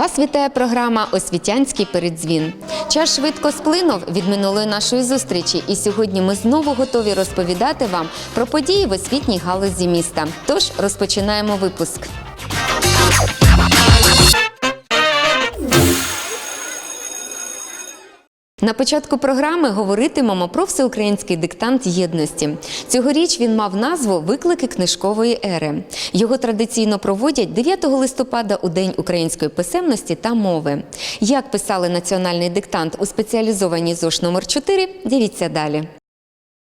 Вас вітає програма Освітянський передзвін. Час швидко сплинув від минулої нашої зустрічі, і сьогодні ми знову готові розповідати вам про події в освітній галузі міста. Тож розпочинаємо випуск. На початку програми говоритимемо про всеукраїнський диктант єдності. Цьогоріч він мав назву Виклики книжкової ери. Його традиційно проводять 9 листопада у День української писемності та мови. Як писали національний диктант у спеціалізованій ЗОШ номер 4 дивіться далі.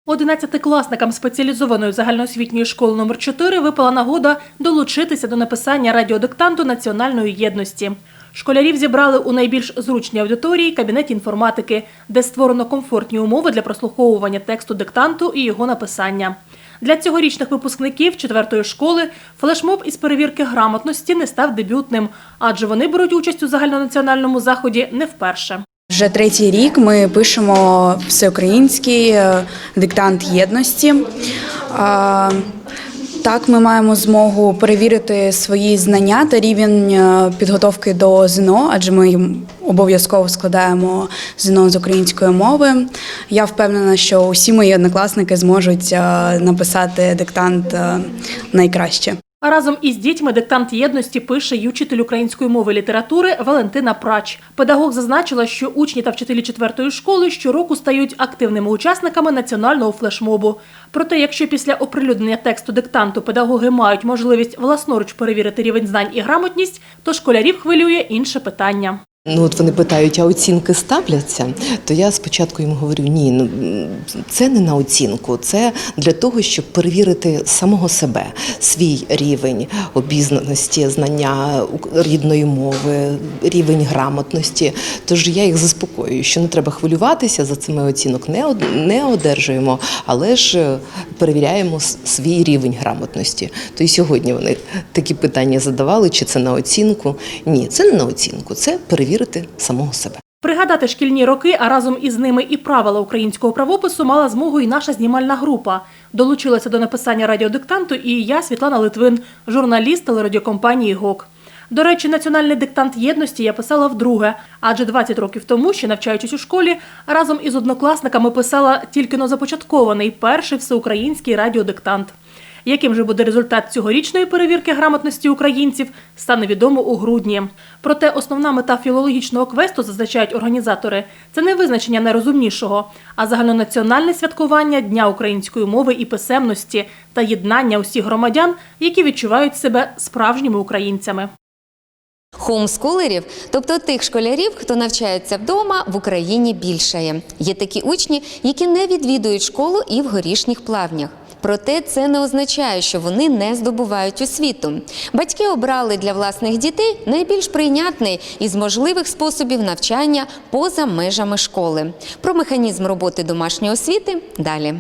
Одинадцятикласникам спеціалізованої загальноосвітньої школи номер 4 випала нагода долучитися до написання радіодиктанту національної єдності. Школярів зібрали у найбільш зручній аудиторії кабінеті інформатики, де створено комфортні умови для прослуховування тексту диктанту і його написання. Для цьогорічних випускників четвертої школи флешмоб із перевірки грамотності не став дебютним, адже вони беруть участь у загальнонаціональному заході не вперше. Вже третій рік ми пишемо всеукраїнський е, диктант єдності. Так, ми маємо змогу перевірити свої знання та рівень е, підготовки до ЗНО, адже ми обов'язково складаємо ЗНО з української мови. Я впевнена, що усі мої однокласники зможуть е, написати диктант е, найкраще. Разом із дітьми диктант єдності пише й учитель української мови і літератури Валентина Прач. Педагог зазначила, що учні та вчителі четвертої школи щороку стають активними учасниками національного флешмобу. Проте, якщо після оприлюднення тексту диктанту педагоги мають можливість власноруч перевірити рівень знань і грамотність, то школярів хвилює інше питання. Ну, от вони питають, а оцінки ставляться? То я спочатку їм говорю: ні, ну це не на оцінку, це для того, щоб перевірити самого себе, свій рівень обізнаності, знання рідної мови, рівень грамотності. Тож я їх заспокоюю, що не треба хвилюватися за цими оцінок, не не одержуємо, але ж е, перевіряємо свій рівень грамотності. То і сьогодні вони такі питання задавали, чи це на оцінку? Ні, це не на оцінку, це перевірити самого себе. Пригадати шкільні роки, а разом із ними і правила українського правопису мала змогу і наша знімальна група. Долучилася до написання радіодиктанту і я, Світлана Литвин, журналіст телерадіокомпанії ГОК. До речі, національний диктант єдності я писала вдруге, адже 20 років тому, ще навчаючись у школі, разом із однокласниками писала тільки но започаткований перший всеукраїнський радіодиктант. Яким же буде результат цьогорічної перевірки грамотності українців, стане відомо у грудні. Проте основна мета філологічного квесту, зазначають організатори, це не визначення найрозумнішого, а загальнонаціональне святкування Дня української мови і писемності та єднання усіх громадян, які відчувають себе справжніми українцями. Хоумскулерів, тобто тих школярів, хто навчається вдома, в Україні більшає. Є такі учні, які не відвідують школу і в горішніх плавнях. Проте це не означає, що вони не здобувають освіту. Батьки обрали для власних дітей найбільш прийнятний із можливих способів навчання поза межами школи. Про механізм роботи домашньої освіти далі.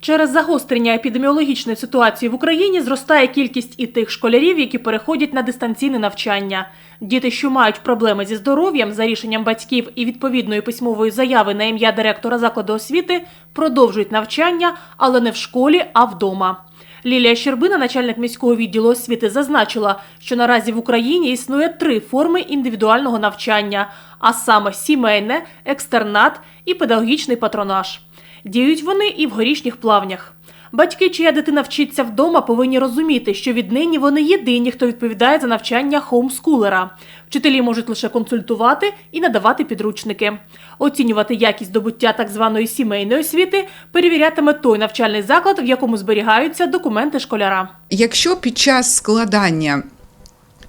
Через загострення епідеміологічної ситуації в Україні зростає кількість і тих школярів, які переходять на дистанційне навчання. Діти, що мають проблеми зі здоров'ям, за рішенням батьків і відповідної письмової заяви на ім'я директора закладу освіти, продовжують навчання, але не в школі, а вдома. Лілія Щербина, начальник міського відділу освіти, зазначила, що наразі в Україні існує три форми індивідуального навчання, а саме сімейне, екстернат і педагогічний патронаж. Діють вони і в горішніх плавнях. Батьки, чия дитина вчиться вдома, повинні розуміти, що віднині вони єдині, хто відповідає за навчання хоумскулера. Вчителі можуть лише консультувати і надавати підручники. Оцінювати якість здобуття так званої сімейної освіти перевірятиме той навчальний заклад, в якому зберігаються документи школяра. Якщо під час складання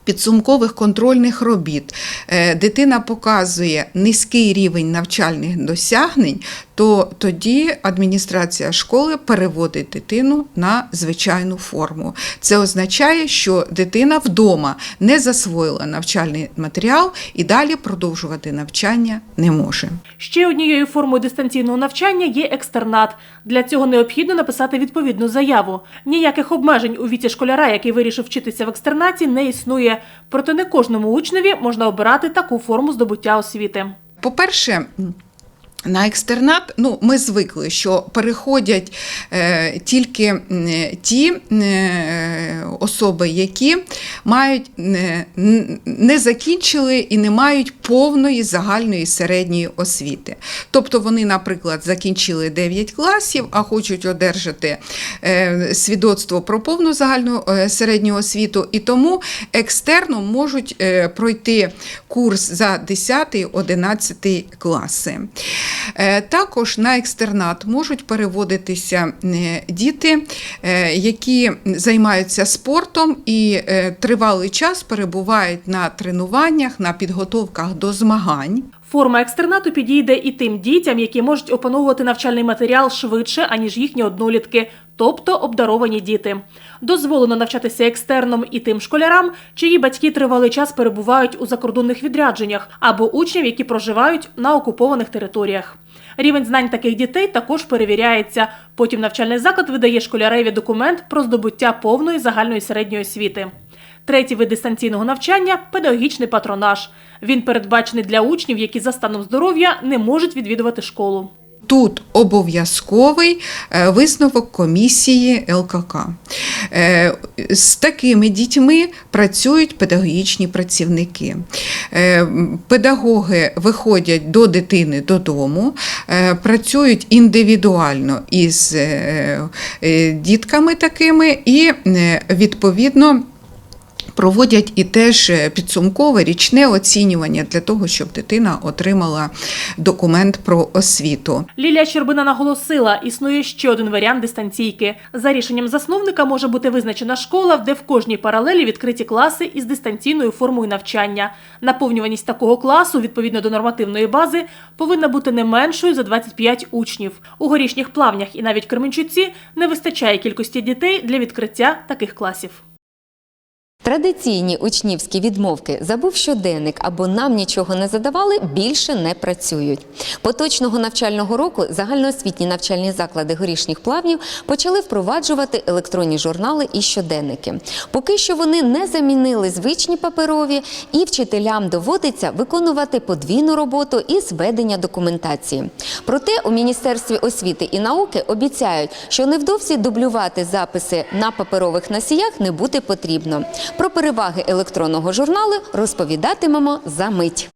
підсумкових контрольних робіт е, дитина показує низький рівень навчальних досягнень, то тоді адміністрація школи переводить дитину на звичайну форму. Це означає, що дитина вдома не засвоїла навчальний матеріал і далі продовжувати навчання не може. Ще однією формою дистанційного навчання є екстернат. Для цього необхідно написати відповідну заяву. Ніяких обмежень у віці школяра, який вирішив вчитися в екстернаті, не існує. Проте не кожному учневі можна обирати таку форму здобуття освіти. По-перше, На екстернат, ну, ми звикли, що переходять е, тільки ті е, особи, які мають не, не закінчили і не мають повної загальної середньої освіти. Тобто вони, наприклад, закінчили 9 класів, а хочуть одержати е, свідоцтво про повну загальну е, середню освіту, і тому екстерном можуть е, пройти курс за 10-11 класи. Е, Також на екстернат можуть переводитися е, діти, е, які займаються спортом і тривалий час перебувають на тренуваннях, на підготовках до змагань. Форма екстернату підійде і тим дітям, які можуть опановувати навчальний матеріал швидше, аніж їхні однолітки, тобто обдаровані діти. Дозволено навчатися екстерном і тим школярам, чиї батьки тривалий час перебувають у закордонних відрядженнях або учнів, які проживають на окупованих територіях. Рівень знань таких дітей також перевіряється. Потім навчальний заклад видає школяреві документ про здобуття повної загальної середньої освіти. Третій вид дистанційного навчання педагогічний патронаж. Він передбачений для учнів, які за станом здоров'я не можуть відвідувати школу. Тут обов'язковий е, висновок комісії ЛКК. Е, З такими дітьми працюють педагогічні працівники. Е, Педагоги виходять до дитини додому, працюють індивідуально із дітками такими і відповідно. Проводять і теж е, підсумкове річне оцінювання для того, щоб дитина отримала документ про освіту. Лілія Щербина наголосила, існує ще один варіант дистанційки. За рішенням засновника може бути визначена школа, де в кожній паралелі відкриті класи із дистанційною формою навчання. Наповнюваність такого класу, відповідно до нормативної бази, повинна бути не меншою за 25 учнів. У горішніх плавнях і навіть Кременчуці не вистачає кількості дітей для відкриття таких класів. Традиційні учнівські відмовки забув щоденник або нам нічого не задавали більше не працюють. Поточного навчального року загальноосвітні навчальні заклади горішніх плавнів почали впроваджувати електронні журнали і щоденники. Поки що вони не замінили звичні паперові, і вчителям доводиться виконувати подвійну роботу із ведення документації. Проте у Міністерстві освіти і науки обіцяють, що невдовзі дублювати записи на паперових носіях не буде потрібно. Про переваги електронного журналу розповідатимемо за мить.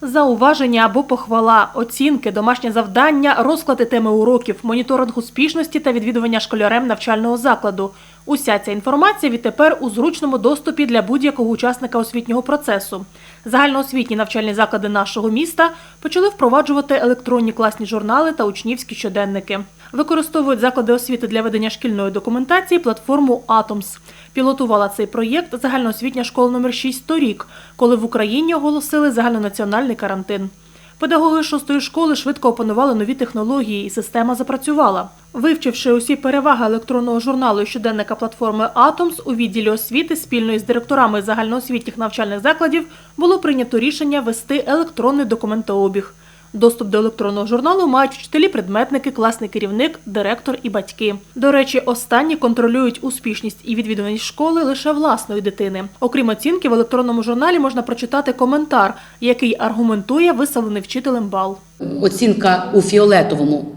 Зауваження або похвала, оцінки, домашнє завдання, розклади теми уроків, моніторинг успішності та відвідування школярем навчального закладу. Уся ця інформація відтепер у зручному доступі для будь-якого учасника освітнього процесу. Загальноосвітні навчальні заклади нашого міста почали впроваджувати електронні класні журнали та учнівські щоденники. Використовують заклади освіти для ведення шкільної документації платформу Atoms. Пілотувала цей проєкт загальноосвітня школа номер 6 торік, коли в Україні оголосили загальнонаціональний карантин. Педагоги шостої школи швидко опанували нові технології, і система запрацювала. Вивчивши усі переваги електронного журналу щоденника платформи Atoms у відділі освіти спільно із директорами загальноосвітніх навчальних закладів було прийнято рішення вести електронний документообіг. Доступ до електронного журналу мають вчителі, предметники, класний керівник, директор і батьки. До речі, останні контролюють успішність і відвідуваність школи лише власної дитини. Окрім оцінки, в електронному журналі можна прочитати коментар, який аргументує виставлений вчителем бал. Оцінка у фіолетовому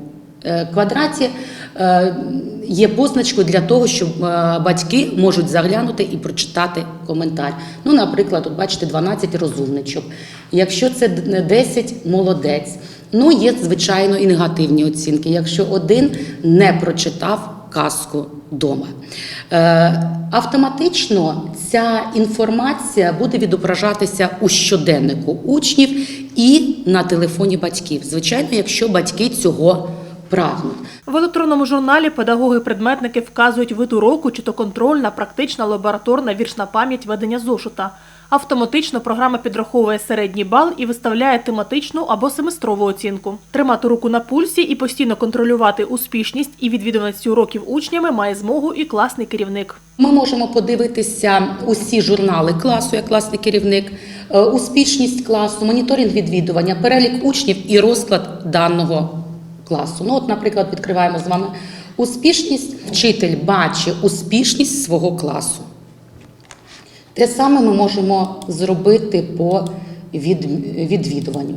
квадраті е, є позначкою для того, щоб е, батьки можуть заглянути і прочитати коментар. Ну, наприклад, от бачите, 12 розумничок. Якщо це 10 молодець. Ну, є, звичайно, і негативні оцінки. Якщо один не прочитав казку вдома. Е, автоматично ця інформація буде відображатися у щоденнику учнів і на телефоні батьків. Звичайно, якщо батьки цього прагнуть. В електронному журналі педагоги-предметники вказують вид уроку, чи то контрольна, практична, лабораторна, віршна пам'ять ведення зошита. Автоматично програма підраховує середній бал і виставляє тематичну або семестрову оцінку. Тримати руку на пульсі і постійно контролювати успішність і відвідуваність уроків учнями має змогу і класний керівник. Ми можемо подивитися усі журнали класу, як класний керівник, е, успішність класу, моніторинг відвідування, перелік учнів і розклад даного класу. Ну, от, наприклад, відкриваємо з вами успішність. Вчитель бачить успішність свого класу. Те саме ми можемо зробити по відвідуванню.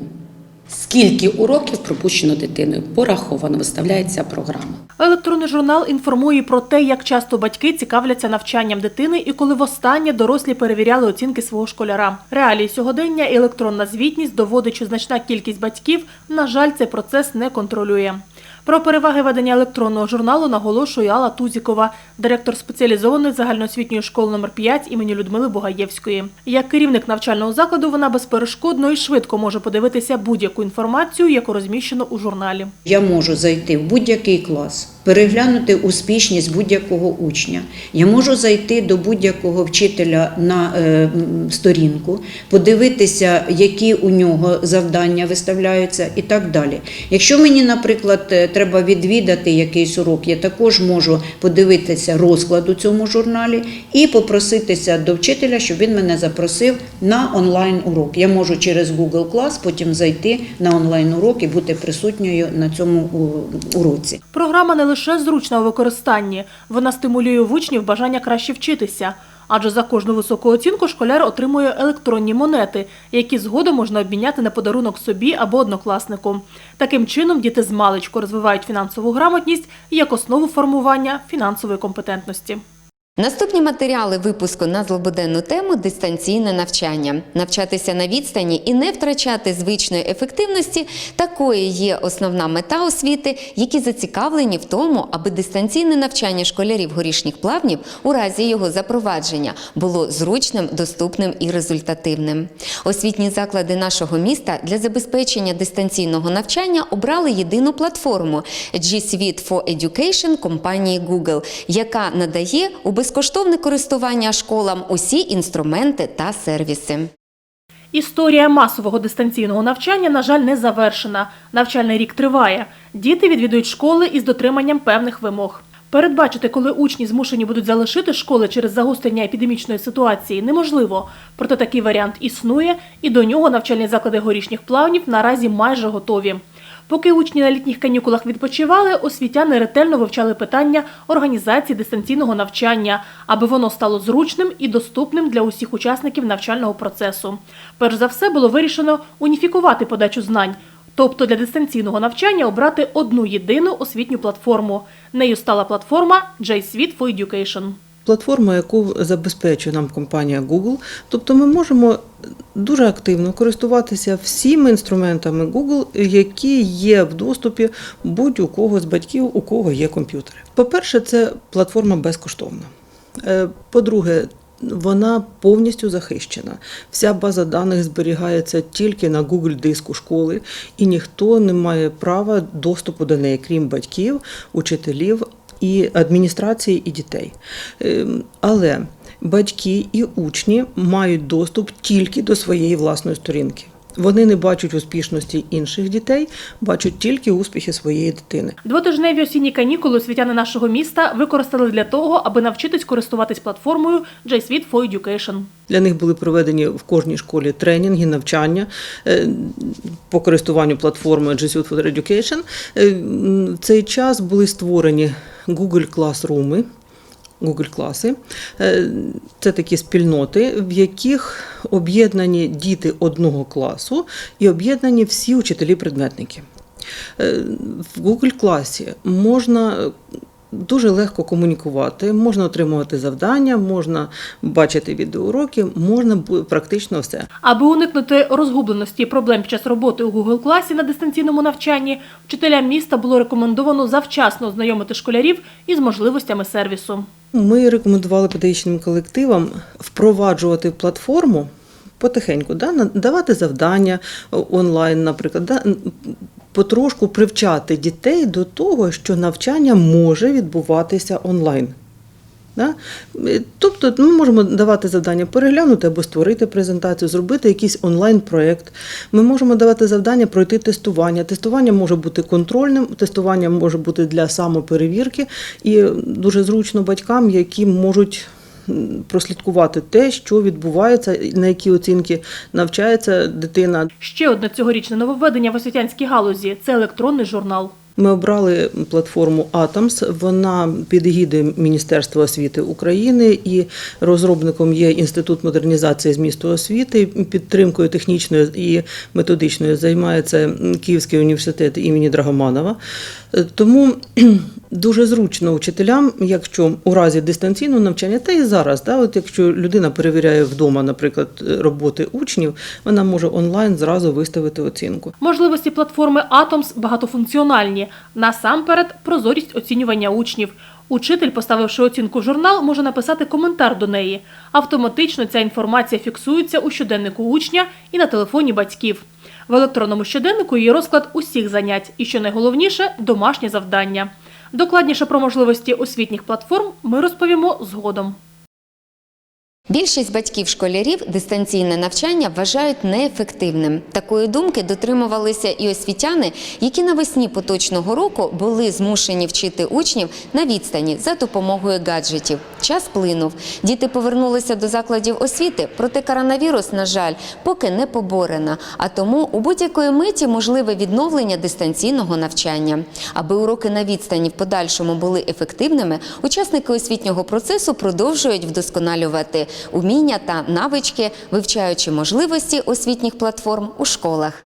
Скільки уроків пропущено дитиною. Пораховано, виставляється програма. Електронний журнал інформує про те, як часто батьки цікавляться навчанням дитини і коли востаннє дорослі перевіряли оцінки свого школяра. Реалії сьогодення електронна звітність доводить, що значна кількість батьків, на жаль, цей процес не контролює. Про переваги ведення електронного журналу наголошує Алла Тузікова, директор спеціалізованої загальноосвітньої школи номер 5 імені Людмили Бугаєвської. Як керівник навчального закладу, вона безперешкодно і швидко може подивитися будь-яку інформацію, яку розміщено у журналі. Я можу зайти в будь-який клас, переглянути успішність будь-якого учня. Я можу зайти до будь-якого вчителя на е, сторінку, подивитися, які у нього завдання виставляються і так далі. Якщо мені, наприклад, е, треба відвідати якийсь урок, я також можу подивитися розклад у цьому журналі і попроситися до вчителя, щоб він мене запросив на онлайн урок. Я можу через Google Class потім зайти на онлайн урок і бути присутньою на цьому уроці. Програма не лише зручна у використанні, вона стимулює в учнів бажання краще вчитися. Адже за кожну високу оцінку школяр отримує електронні монети, які згодом можна обміняти на подарунок собі або однокласнику. Таким чином діти з маличку розвивають фінансову грамотність як основу формування фінансової компетентності. Наступні матеріали випуску на злободенну тему дистанційне навчання. Навчатися на відстані і не втрачати звичної ефективності такою є основна мета освіти, які зацікавлені в тому, аби дистанційне навчання школярів горішніх плавнів у разі його запровадження було зручним, доступним і результативним. Освітні заклади нашого міста для забезпечення дистанційного навчання обрали єдину платформу G Suite for Education компанії Google, яка надає у безкоштовне користування школам усі інструменти та сервіси. Історія масового дистанційного навчання, на жаль, не завершена. Навчальний рік триває. Діти відвідують школи із дотриманням певних вимог. Передбачити, коли учні змушені будуть залишити школи через загострення епідемічної ситуації, неможливо. Проте такий варіант існує, і до нього навчальні заклади горішніх плавнів наразі майже готові. Поки учні на літніх канікулах відпочивали, освітяни ретельно вивчали питання організації дистанційного навчання, аби воно стало зручним і доступним для усіх учасників навчального процесу. Перш за все було вирішено уніфікувати подачу знань, тобто для дистанційного навчання обрати одну єдину освітню платформу. Нею стала платформа J-Suite for Education. Платформа, яку забезпечує нам компанія Google, тобто ми можемо дуже активно користуватися всіми інструментами Google, які є в доступі будь-у кого з батьків, у кого є комп'ютери. По-перше, це платформа безкоштовна. Е, По-друге, вона повністю захищена. Вся база даних зберігається тільки на Google диску школи, і ніхто не має права доступу до неї, крім батьків, учителів і адміністрації і дітей. Ем, Але батьки і учні мають доступ тільки до своєї власної сторінки. Вони не бачать успішності інших дітей, бачать тільки успіхи своєї дитини. Двотижневі осінні канікули освітяни нашого міста використали для того, аби навчитись користуватись платформою J-Suite for Education. Для них були проведені в кожній школі тренінги, навчання е, по користуванню платформою G Suite for Education. Е, В цей час були створені Google Classroom, Google класи. Е, Це такі спільноти, в яких об'єднані діти одного класу і об'єднані всі учителі-предметники. Е, В Google класі можна дуже легко комунікувати, можна отримувати завдання, можна бачити відеоуроки, можна практично все. Аби уникнути розгубленості і проблем під час роботи у Google класі на дистанційному навчанні, вчителям міста було рекомендовано завчасно ознайомити школярів із можливостями сервісу. Ми рекомендували педагогічним колективам впроваджувати платформу потихеньку, да, давати завдання онлайн, наприклад, да, потрошку привчати дітей до того, що навчання може відбуватися онлайн. Да? Е, Тобто ми можемо давати завдання переглянути або створити презентацію, зробити якийсь онлайн-проєкт. Ми можемо давати завдання пройти тестування. Тестування може бути контрольним, тестування може бути для самоперевірки, і дуже зручно батькам, які можуть прослідкувати те, що відбувається, на які оцінки навчається дитина. Ще одне цьогорічне нововведення в освітянській галузі це електронний журнал. Ми обрали платформу Атомс. Вона під гідою Міністерства освіти України і розробником є Інститут модернізації змісту освіти. Підтримкою технічною і методичною займається Київський університет імені Драгоманова. Е, Тому дуже зручно учителям, якщо у разі дистанційного навчання, та і зараз, да, от якщо людина перевіряє вдома, наприклад, роботи учнів, вона може онлайн зразу виставити оцінку. Можливості платформи Atoms багатофункціональні. Насамперед, прозорість оцінювання учнів. Учитель, поставивши оцінку в журнал, може написати коментар до неї. Автоматично ця інформація фіксується у щоденнику учня і на телефоні батьків. В електронному щоденнику є розклад усіх занять і, що найголовніше, домашнє завдання. Докладніше про можливості освітніх платформ ми розповімо згодом. Більшість батьків школярів дистанційне навчання вважають неефективним. Такої думки дотримувалися і освітяни, які навесні поточного року були змушені вчити учнів на відстані за допомогою гаджетів. Час плинув. Діти повернулися до закладів освіти, проте коронавірус, на жаль, поки не поборена. А тому у будь-якої миті можливе відновлення дистанційного навчання. Аби уроки на відстані в подальшому були ефективними, учасники освітнього процесу продовжують вдосконалювати уміння та навички, вивчаючи можливості освітніх платформ у школах.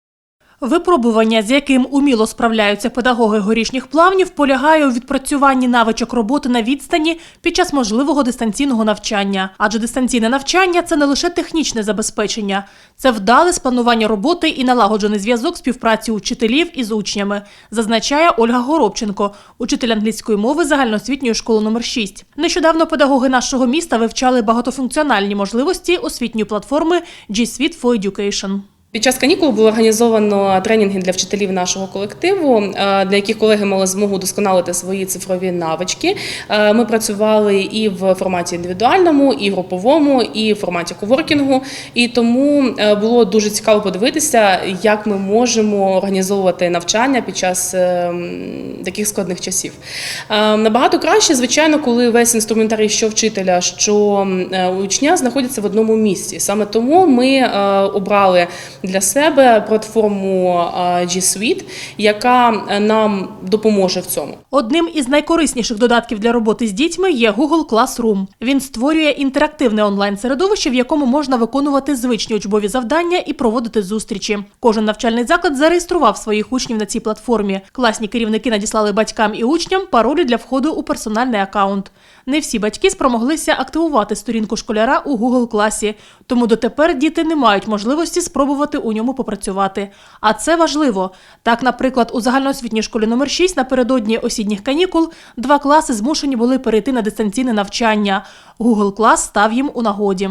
Випробування, з яким уміло справляються педагоги горішніх плавнів, полягає у відпрацюванні навичок роботи на відстані під час можливого дистанційного навчання. Адже дистанційне навчання це не лише технічне забезпечення, це вдале спланування роботи і налагоджений зв'язок співпраці учителів із учнями, зазначає Ольга Горобченко, учитель англійської мови загальноосвітньої школи номер 6. Нещодавно педагоги нашого міста вивчали багатофункціональні можливості освітньої платформи G Suite for Education. Під час канікул було організовано тренінги для вчителів нашого колективу, е, для яких колеги мали змогу досконалити свої цифрові навички. Е, Ми працювали і в форматі індивідуальному, і груповому, і в форматі коворкінгу. І тому е, було дуже цікаво подивитися, як ми можемо організовувати навчання під час таких складних часів. Набагато краще, звичайно, коли весь інструментарій, що вчителя, що учня, знаходяться в одному місці. Саме тому ми обрали для себе платформу G Suite, яка е, нам допоможе в цьому. Одним із найкорисніших додатків для роботи з дітьми є Google Classroom. Він створює інтерактивне онлайн-середовище, в якому можна виконувати звичні учбові завдання і проводити зустрічі. Кожен навчальний заклад зареєстрував своїх учнів на цій платформі. Класні керівники надіслали батькам і учням паролі для входу у персональний акаунт. Не всі батьки спромоглися активувати сторінку школяра у Google класі, тому дотепер діти не мають можливості спробувати у ньому попрацювати. А це важливо. Так, наприклад, у загальноосвітній школі номер 6 напередодні осінніх канікул два класи змушені були перейти на дистанційне навчання. Google клас став їм у нагоді.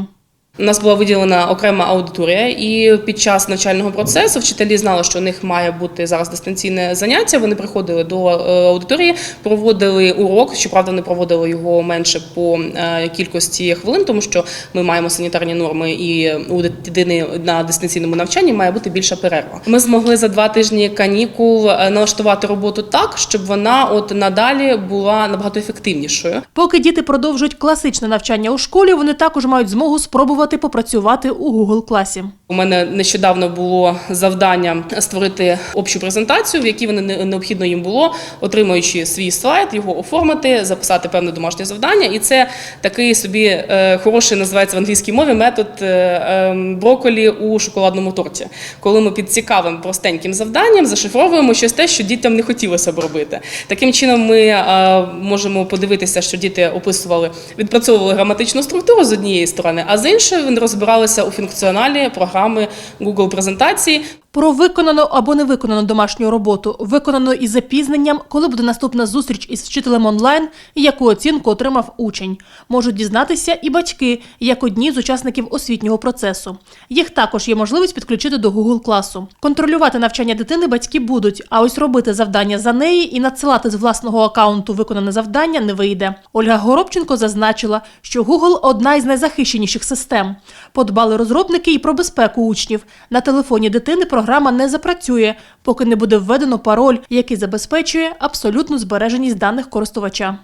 У нас була виділена окрема аудиторія, і під час навчального процесу вчителі знали, що у них має бути зараз дистанційне заняття. Вони приходили до е, аудиторії, проводили урок. Щоправда, вони проводили його менше по е, кількості хвилин, тому що ми маємо санітарні норми, і у дитини на дистанційному навчанні має бути більша перерва. Ми змогли за два тижні канікул е, налаштувати роботу так, щоб вона от надалі була набагато ефективнішою. Поки діти продовжують класичне навчання у школі, вони також мають змогу спробувати попрацювати у Google класі. У мене нещодавно було завдання створити общу презентацію, в якій вони не- необхідно їм було, отримуючи свій слайд, його оформити, записати певне домашнє завдання. І це такий собі е, хороший називається в англійській мові метод е, е, броколі у шоколадному торті. Коли ми під цікавим простеньким завданням зашифровуємо щось те, що дітям не хотілося б робити. Таким чином, ми е, можемо подивитися, що діти описували, відпрацьовували граматичну структуру з однієї сторони, а з іншої вони розбиралися у функціоналі програми Google презентації. Про виконану або не виконану домашню роботу, виконану із запізненням, коли буде наступна зустріч із вчителем онлайн і яку оцінку отримав учень. Можуть дізнатися і батьки, як одні з учасників освітнього процесу. Їх також є можливість підключити до Google класу. Контролювати навчання дитини батьки будуть, а ось робити завдання за неї і надсилати з власного акаунту виконане завдання не вийде. Ольга Горобченко зазначила, що Google – одна із найзахищеніших систем. Подбали розробники і про безпеку учнів. На телефоні дитини програма не запрацює, поки не буде введено пароль, який забезпечує абсолютну збереженість даних користувача.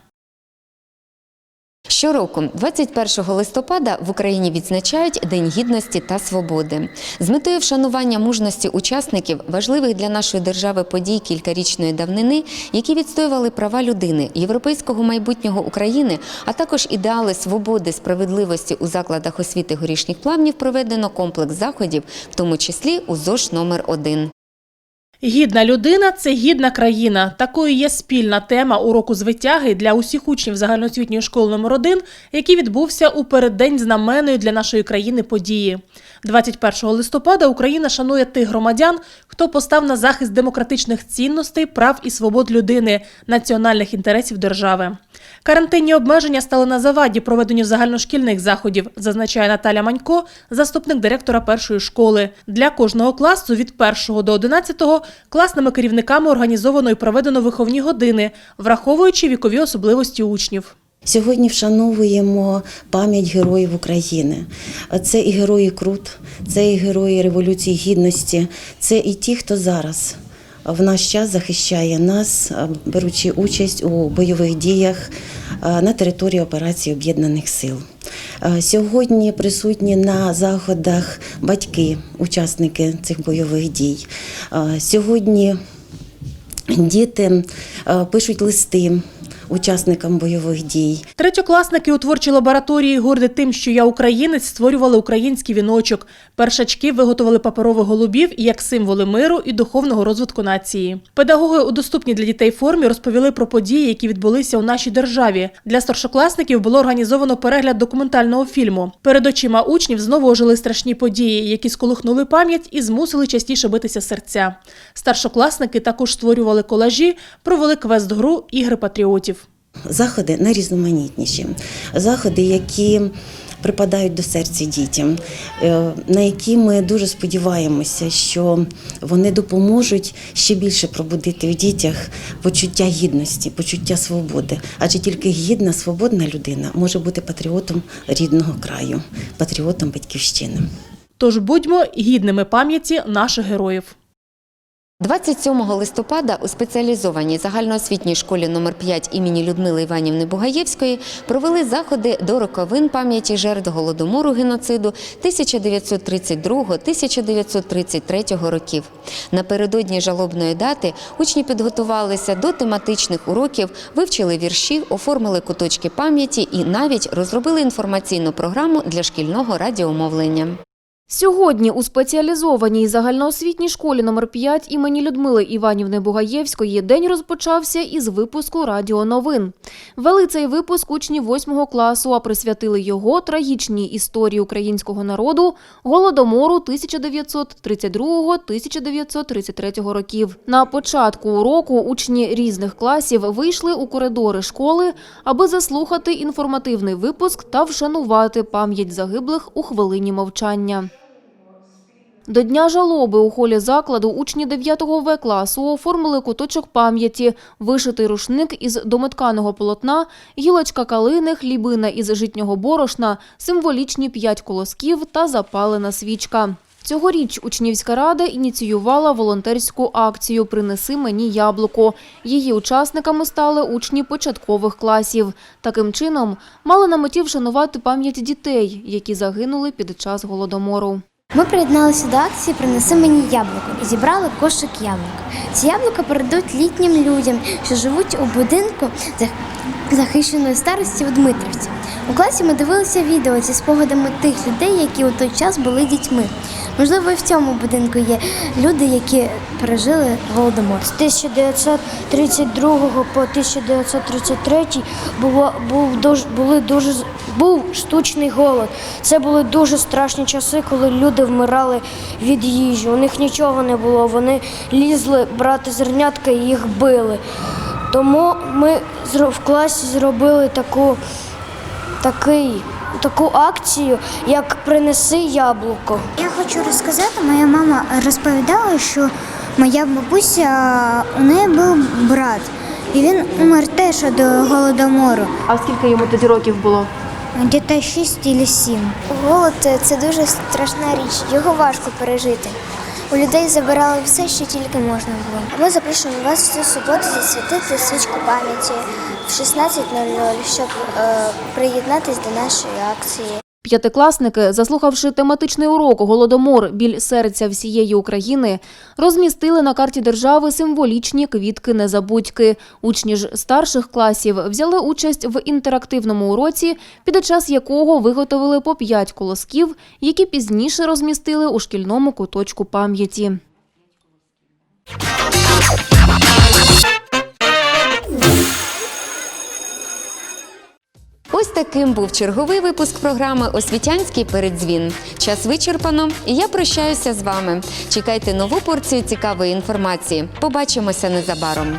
Щороку, 21 листопада, в Україні відзначають День гідності та свободи. З метою вшанування мужності учасників важливих для нашої держави подій кількарічної давнини, які відстоювали права людини, європейського майбутнього України, а також ідеали свободи, справедливості у закладах освіти горішніх плавнів, проведено комплекс заходів, в тому числі у ЗОЖ номер 1 Гідна людина це гідна країна. Такою є спільна тема уроку звитяги для усіх учнів загальноосвітньої школи номер 1 який відбувся у переддень знаменної для нашої країни події. 21 листопада Україна шанує тих громадян, хто постав на захист демократичних цінностей, прав і свобод людини, національних інтересів держави. Карантинні обмеження стали на заваді проведенню загальношкільних заходів, зазначає Наталя Манько, заступник директора першої школи. Для кожного класу від 1 до 11 класними керівниками організовано і проведено виховні години, враховуючи вікові особливості учнів. Сьогодні вшановуємо пам'ять героїв України. Це і герої Крут, це і герої Революції Гідності, це і ті, хто зараз в наш час захищає нас, беручи участь у бойових діях на території операції Об'єднаних Сил. Сьогодні присутні на заходах батьки, учасники цих бойових дій. Сьогодні діти пишуть листи учасникам бойових дій. Третьокласники у творчій лабораторії горди тим, що я українець, створювали український віночок. Першачки виготовили паперових голубів як символи миру і духовного розвитку нації. Педагоги у доступній для дітей формі розповіли про події, які відбулися у нашій державі. Для старшокласників було організовано перегляд документального фільму. Перед очима учнів знову ожили страшні події, які сколихнули пам'ять і змусили частіше битися серця. Старшокласники також створювали колажі, провели квест-гру ігри патріотів. Заходи найрізноманітніші, заходи, які припадають до серця дітям, е, на які ми дуже сподіваємося, що вони допоможуть ще більше пробудити в дітях почуття гідності, почуття свободи. Адже тільки гідна, свободна людина може бути патріотом рідного краю, патріотом батьківщини. Тож будьмо гідними пам'яті наших героїв. 27 листопада у спеціалізованій загальноосвітній школі номер 5 імені Людмили Іванівни Бугаєвської провели заходи до роковин пам'яті жертв голодомору геноциду 1932-1933 років. Напередодні жалобної дати учні підготувалися до тематичних уроків, вивчили вірші, оформили куточки пам'яті і навіть розробили інформаційну програму для шкільного радіомовлення. Сьогодні у спеціалізованій загальноосвітній школі номер 5 імені Людмили Іванівни Бугаєвської день розпочався із випуску радіоновин. Вели цей випуск учні 8 класу, а присвятили його трагічній історії українського народу голодомору 1932-1933 років. На початку уроку учні різних класів вийшли у коридори школи, аби заслухати інформативний випуск та вшанувати пам'ять загиблих у хвилині мовчання. До Дня жалоби у холі закладу учні 9 В класу оформили куточок пам'яті, вишитий рушник із домотканого полотна, гілочка калини, хлібина із житнього борошна, символічні п'ять колосків та запалена свічка. Цьогоріч учнівська рада ініціювала волонтерську акцію Принеси мені яблуко. Її учасниками стали учні початкових класів. Таким чином мали на меті вшанувати пам'ять дітей, які загинули під час голодомору. Ми приєдналися до акції Принеси мені яблуко і зібрали кошик яблук. Ці яблука передуть літнім людям, що живуть у будинку зах- захищеної старості у Дмитрівці. У класі ми дивилися відео зі спогадами тих людей, які у той час були дітьми. Можливо, і в цьому будинку є люди, які пережили голодомор. З 1932 по 1933 було, був дуже, були дуже, був штучний голод. Це були дуже страшні часи, коли люди вмирали від їжі. У них нічого не було. Вони лізли брати зернятка і їх били. Тому ми в класі зробили таку, такий, таку акцію, як принеси яблуко. Я хочу розказати, моя мама розповідала, що моя бабуся, у неї був брат, і він умер теж до голодомору. А скільки йому тоді років було? Дітей 6 і 7. Голод це дуже страшна річ, його важко пережити. У людей забирали все, що тільки можна було. Ми запрошуємо вас цю суботу засвітити свічку пам'яті в 16.00, щоб е, приєднатись до нашої акції. П'ятикласники, заслухавши тематичний урок Голодомор біль серця всієї України, розмістили на карті держави символічні квітки незабудьки. Учні ж старших класів взяли участь в інтерактивному уроці, під час якого виготовили по п'ять колосків, які пізніше розмістили у шкільному куточку пам'яті. Ось таким був черговий випуск програми Освітянський передзвін. Час вичерпано, і я прощаюся з вами. Чекайте нову порцію цікавої інформації. Побачимося незабаром.